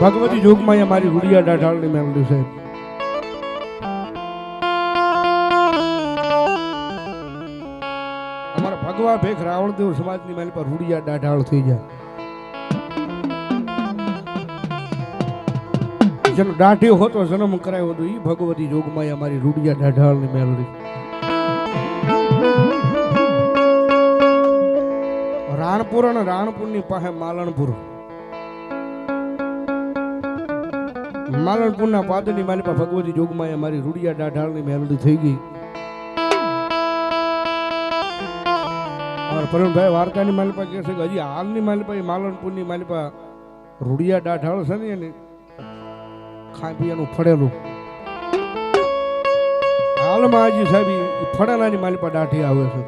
ભગવતી જોગમાં મારી રૂડિયા ડાઢાળની મેલડી સાહેબ અમારા ભગવા ભેખ રાવણદેવ સમાજની મેલ પર રૂડિયા ડાઢાળ થઈ જાય. જેનો દાઢી હતો, જન્મ કરાયો હતો એ ભગવતી જોગમાં અમારી રૂડિયા ડાઢાળની મેલડી. રાણપુર અને રાણપુરની પાસે માલણપુર. માલણપુરના પાદરની માલિપા ભગવતી જોગમાં મારી રૂડિયા ડાઢાળની મેલડી થઈ ગઈ. અમારા પ્રવીણભાઈ વાર્તાની માલિપા કહે છે કે હજી હાલની માલિપા એ માલણપુરની માલિપા રૂડિયા ડાઢાળ છે ને એને ખાઈ પીવાનું ફળેલું. હાલમાં હજી સાહેબ ફળેલાની માલિપા દાઢી આવે છે.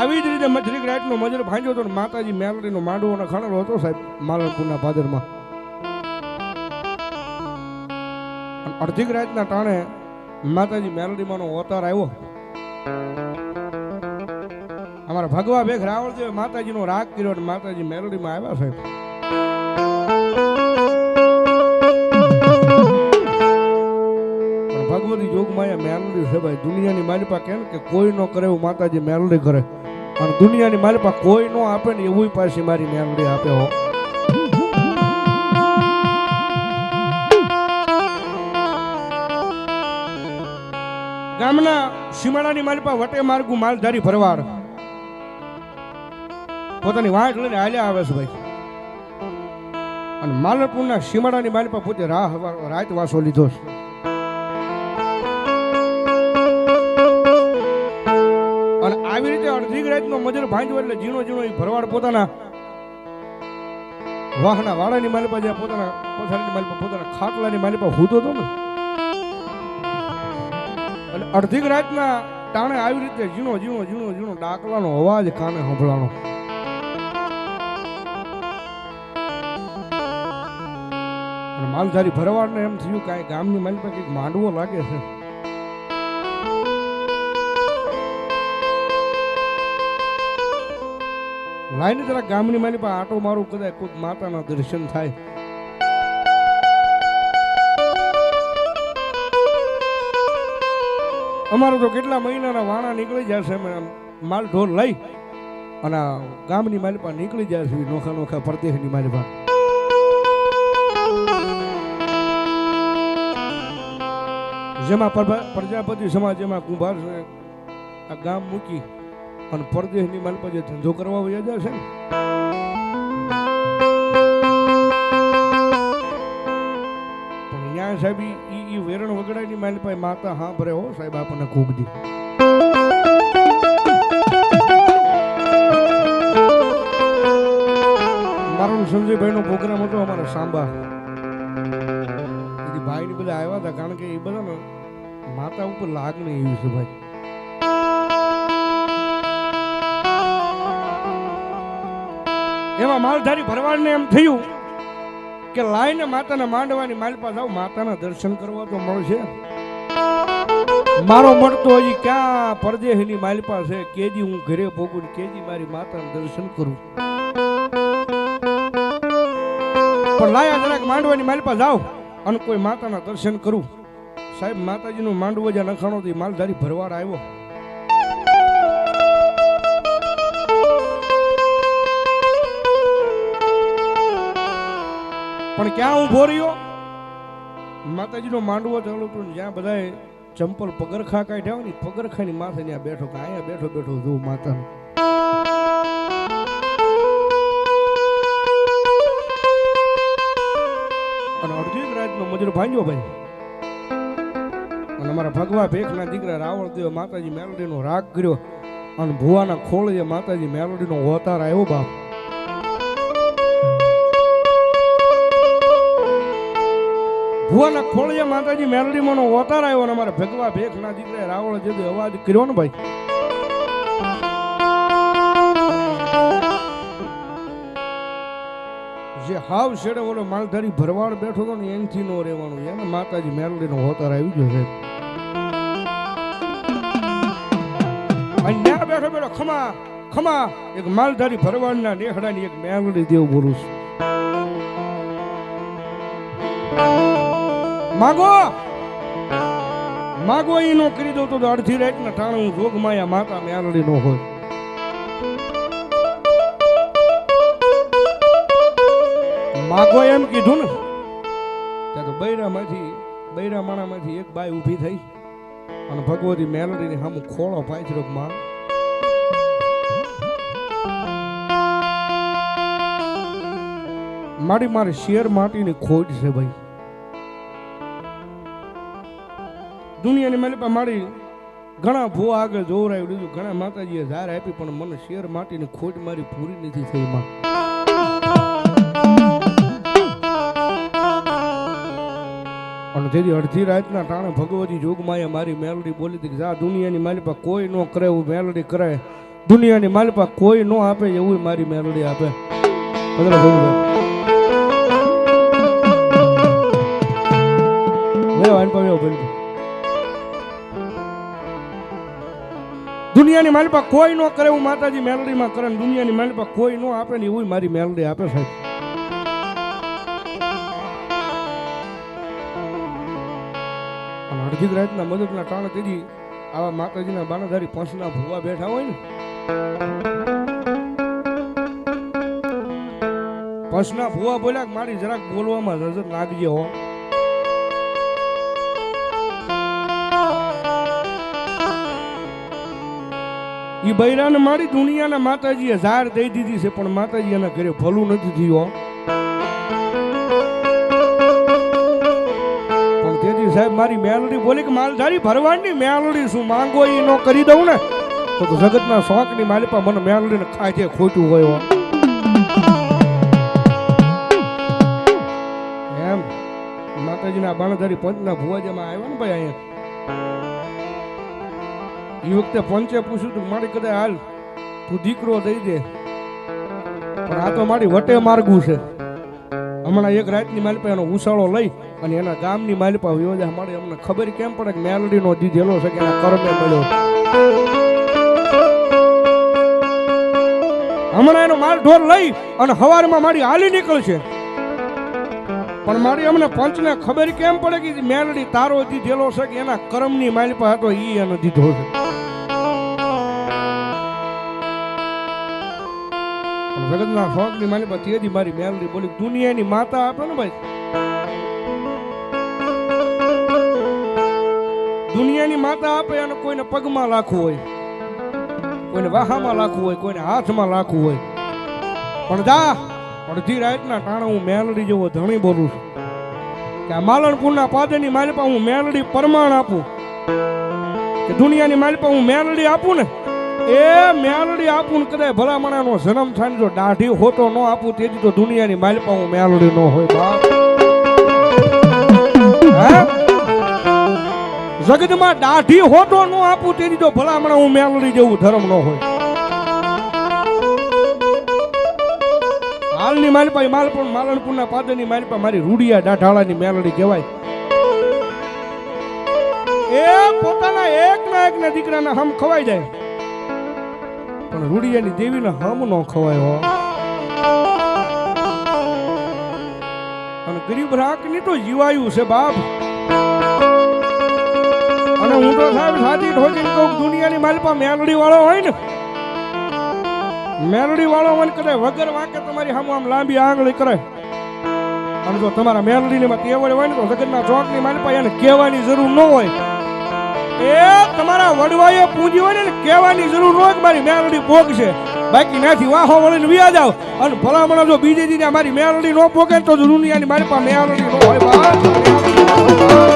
આવી જ રીતે મજરીક રાતનો મજર ભાંજ્યો હતો માતાજી મેલડીનો માંડવો અને ખણેલો હતો સાહેબ, માલણપુરના ભાદરમાં. અડધી રાતના ટાણે માતાજી મેલડીમાંનો અવતાર આવ્યો. અમારા ભગવા ભેખ રાવળદેવે માતાજીનો રાગ કર્યો અને માતાજી મેલડીમાં આવ્યા સાહેબ. ભગવતી જોગમાં મેલડી છે ભાઈ દુનિયાની માલિપા કેમ કે કોઈ નો કરે એવું માતાજી મેલડી કરે અને દુનિયાની માલિપા કોઈ નો આપે ને એવું પાછી મારી મેલડી આપે હો. ગામના સીમાડાની પાસે વટે માર્ગુ માલધારી ભરવાડ. પોતાની વાંટ લઈને હાલ્યા આવે છે ભાઈ. અને માલપુરના સીમાડાની પાસે પોતે રાહ રાત વાસો લીધો છે. આવી રીતે અડધી રાતનો મજર ભાંજવો એટલે ઝીણો ઝીણો ભરવાડ પોતાના વાહના વાળાની માલિપા જ્યાં પોતાના પથારીની માલિપા, પોતાના ખાટલાની માલિપા હૂતો હતો ને. એટલે અડધી રાતના ટાણે આવી રીતે ઝીણો ઝીણો ઝીણો ઝીણો ડાકલાનો અવાજ કાને સંભળાણો. માલધારી ભરવાડને એમ થયું કાંઈ ગામની માલિપા કંઈક માંડવો લાગે છે. લાઈને જરા ગામની માની પાસે આટો મારું કદાચ કોઈક માતાના દર્શન થાય. અમારું તો કેટલા મહિનાના વાણા નીકળી જશે અમે માલ ઢોર લઈ અને ગામની માલી પાસે નીકળી જાય છે નોખા નોખા પરદેશની માલી પાસે. જેમાં પ્રજાપતિ સમાજ જેમાં કુંભાર છે, આ ગામ મૂકી અને પરદેશની માલ પર ધંધો કરવા વયા જશે ને? પણ અહીંયા સાહેબ, ઈ ઈ- વેરણ વગડાની માલ પાસે માતા હા ભરે હો સાહેબ, આપણને કૂકદી મારો ને સંજયભાઈનો પ્રોગ્રામ હતો અમારા સાંબા. ભાઈ ભાઈની બધા આવ્યા હતા, કારણ કે એ બધા માતા ઉપર લાગણી એવી છે ભાઈ. એમાં માલધારી ભરવાડને એમ થયું કે લાઈને માતાના માંડવાની માલપા જાવ માતાના દર્શન કરવા તો મળશે. મારો મળતો હજી ક્યાં પરદેશની માલપા છે કેજી હું ઘરે ભોગું કેજી મારી માતાના દર્શન કરું. પણ લાયા જરાક માંડવાની માલપા જાવ અને કોઈ માતાના દર્શન કરું. સાહેબ, માતાજીનું માંડવો જ્યાં નખાણો માલધારી ભરવાડ આવ્યો. પણ ક્યાં ઊભો રહ્યો? માતાજીનો માંડવો ચાલુ હતો જ્યાં બધાએ ચંપલ પગરખા કાઢ્યા હોય ને, પગરખાની માથે ત્યાં બેઠો કે અહીંયા બેઠો બેઠો જોઉં માતાનું. અને અડધી રાજનો મજર ભાંગ્યો ભાઈ. અને અમારા ભગવા ભેખના દીકરા રાવણ દેવ માતાજી મેલોડીનો રાગ કર્યો અને ભુવાના ખોળે માતાજી મેલોડીનો હોતાર આવ્યો બાપ. ભુવાના ખોળીએ માતાજી, મેલડીમાંનો અવતાર આવ્યો અને અમારા ભગવા ભેખના દીકરે રાવળ જે અવાજ કર્યો ને ભાઈ. જે હાવ છેડે ઓલો માલધારી ભરવાડ બેઠો હતો ને, એનથી નો રહેવાનું. એને માતાજી મેલડીનો અવતાર આવી ગયો છે. અહીંયા બેઠો બેઠો, ખમા ખમા, એક માલધારી ભરવાડના નેહડાની એક મેલડી દેવ બોલું માગો! માગો એ નો કરી તો અડધી રાત ને ટાણે હું જોગ માયા માતા મેલડી નો હોય. માગો એમ કીધું ને, ત્યાં તો બૈરામાંથી બૈરા માણામાંથી એક બાઈ ઊભી થઈ. અને ભગવતી મેલડીને સામું ખોળો પાથર્યો કે માં, મારી મારી શેર માટીની ખોટ છે ભાઈ. દુનિયાની મારી પાસે મારી ઘણા ભૂવા આગળ જોવરાયું લીધું ઘણા માતાજીએ ધાર આપી, પણ મને શેર માટીની ખોટ મારી પૂરી નથી થઈ, માં. અને તેથી અડધી રાતના ટાણે ભગવતી જોગમાએ મારી મેલડી બોલી હતી જા, દુનિયાની માલિપા કોઈ ન કરે એવું મેલડી કરે દુનિયાની માલિપા કોઈ ન આપે એવું મારી મેલડી આપે. ભગવાન આન દુનિયાની માલિપા કોઈ ન કરે હું માતાજી મેલડીમાં કરે દુનિયાની માલિપા કોઈ ન આપે ને એવું મારી મેલડી આપે સાહેબ. અડધી રાતના મદદના ટાણે તેથી આવા માતાજીના બાણાધારી પંચના ભૂવા બેઠા હોય ને. પંચના ભૂવા બોલ્યા મારી જરાક બોલવામાં નજર નાખજે હો. ઈ બૈરાને મારી દુનિયાના માતાજીએ ઝાર દઈ દીધી છે, પણ માતાજી એના ઘરે ભલું નથી થયું પણ તેથી સાહેબ, મારી મેલડી બોલી કે માલધારી ભરવાડની મેલડી શું માંગો એ નો કરી દઉં ને? તો જગતના શોખની માલિપા મને મેલડીને ખાજે ખોટું હોય એમ. માતાજીના બાણધારી પંચના ભુવાજામાં આવ્યો ને ભાઈ અહીંયા? એ વખતે પંચે પૂછ્યું તું, મારી કદાચ હાલ તું દીકરો દઈ દે. પણ આ તો મારી વટે માર્ગું છે. હમણાં એક રાતની માલપા એનો ઉસાળો લઈ અને એના ગામની માલપા યોજા મળે અમને ખબર કેમ પડે કે મેલડીનો દીધેલો છે કે એના કર્મે મળ્યો. હમણાં એનો માલ ઢોર લઈ અને હવારમાં મારી હાલી નીકળશે. પણ મારી અમને પંચને ખબર કેમ પડે કે મેલડી તારો દીધેલો છે કે એના કર્મની માલિપા હતો, ઈ એનો દીધો છે. જગતના શોખની માઇલ પર તેથી મારી મેલડી બોલી, દુનિયાની માતા આપે ને ભાઈ. દુનિયાની માતા આપે અને કોઈને પગમાં લાખવું હોય, કોઈને વાહામાં લાખવું હોય, કોઈને હાથમાં લાખવું હોય. પણ જા! અડધી રાતના ટાણે હું મેલડી જેવો ધણી બોલું છું. કે આ માલણપુરના પાદરની માલિપા હું મેલડી પરમાણ આપું. કે દુનિયાની માલપા હું મેલડી આપું ને? એ મેલડી આપું ને કદાચ ભલામણાનો જન્મ થાય જો દાઢી હોતો ન આપું, તેથી તો દુનિયાની માલપા હું મેલડી ન હોય બાપ. જગતમાં દાઢી હોતો ન આપું, તેથી તો ભલામણા હું મેલડી જેવું ધર્મ ન હોય. હાલની માલપા માલપુર માલણપુરના પાદરની માલપા મારી રૂડિયા દાઢાળાની મેલડી કહેવાય. એ પોતાના એક ના એક ના દીકરાના હમ ખવાઈ જાય. પણ રૂડિયાની દેવીના હમ નો ખવાય હો. અને ગરીબ રાખની તો જીવાયું છે બાપ. અને હું તો સાહેબ સાચી ઠોકીને કહું દુનિયાની માલપા મેલડી વાળો હોય ને મેલડી વાળો મને કરે, વગર વાંકે તમારી સામે આમ લાંબી આંગળી કરે. અને જો તમારા મેલડીને માં તેવડ હોય ને તો જગતના ચોકની માલિપા એને કહેવાની જરૂર ન હોય. એ તમારા વડવાઈએ પૂંજી હોય ને કહેવાની જરૂર ન હોય મારી મેલડી ભોગ છે બાકી નાથી વાહો વળીને વ્યા જાવ. અને ભલામણા જો બીજે દીને મારી મેલડી ન ભોગે ને તો દુનિયાની મારી પાસે મેલડી ન હોય. બા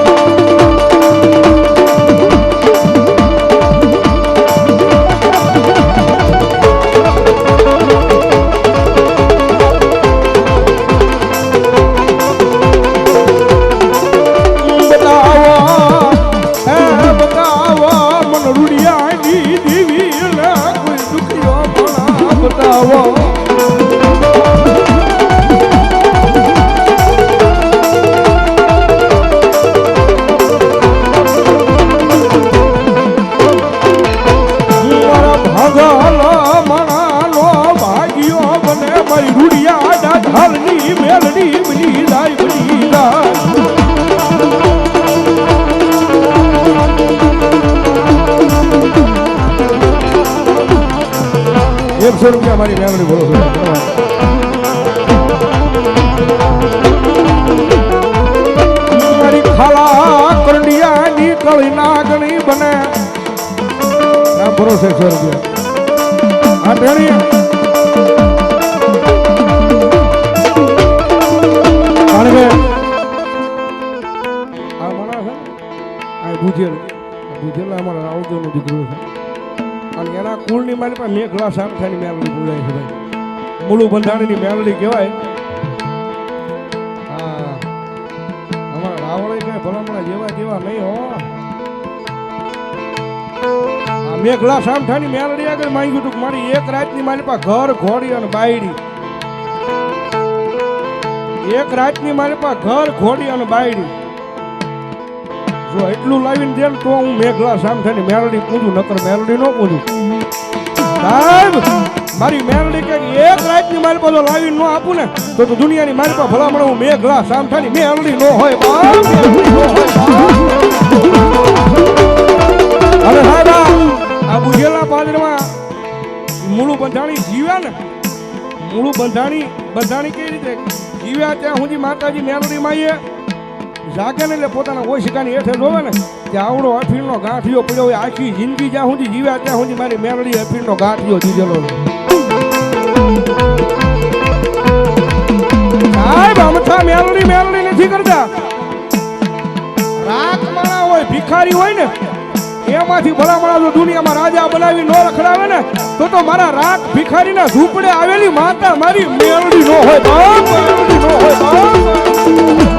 એકસો રૂપિયા મારી મેલડી બોલો મારી ખાલા કરડિયા ની કળી નાગણી બને. ના, ભરોસે સો રૂપિયા. આ ટેણી આ આ આ બુજેલ અમારા રાવદેવનો દીકરો છે. અને એના કુળની મારી પાસે મેઘલા સામખાની મેલડી બોલાય છે ભાઈ. મૂળું બંધાણીની મેલડી કહેવાય. હા. અમારા રાવળે કઈ ભલામણા જેવા જેવા નહીં હો. મેઘલા સામઠાની મેલડી આગળ માંગ્યું હતું મારી એક રાતની મારી પાસે ઘર, ઘોડી અને બાયડી. એક રાતની મારી પાસે ઘર, ઘોડી અને બાયડી. જો એટલું લાવીને દે ને તો હું મેઘલા સામઠાની મેલડી પૂજું, નકર મેલડી નો પૂજું. સાહેબ, મારી મેલડી કે એક રાતની મારી પાસે લાવીને નો આપું ને, તો તો દુનિયાની મારી પાસે ભલામણ હું મેઘલા સામઠાની મેલડી નો હોય અરે સાહેબ, આ બુઢેલા પાદરમાં મૂળું બંધાણી જીવ્યા ને, મૂળું બંધાણી બંધાણી કેવી રીતે? જીવ્યા ત્યાં સુધી માતાજી મેલડી માઈએ જાગે ને એટલે પોતાના ઓશિકાની હેઠે જોવે ને કે આવડો અફીણનો ગાંઠિયો પડ્યો હોય, આખી જિંદગી જ્યાં સુધી જીવ્યા ત્યાં સુધી મારી મેળડી અફીણનો ગાંઠિયો દીધેલો મેલડી મેલડી નથી કરતા. રાખ માણા હોય, ભિખારી હોય ને, એમાંથી ભલામણા જો દુનિયામાં રાજા બનાવી ન રખડાવે ને, તો તો મારા રાખ ભિખારીના ઝૂંપડે આવેલી માતા મારી મેળડી નો હોય મેલડી નો હોય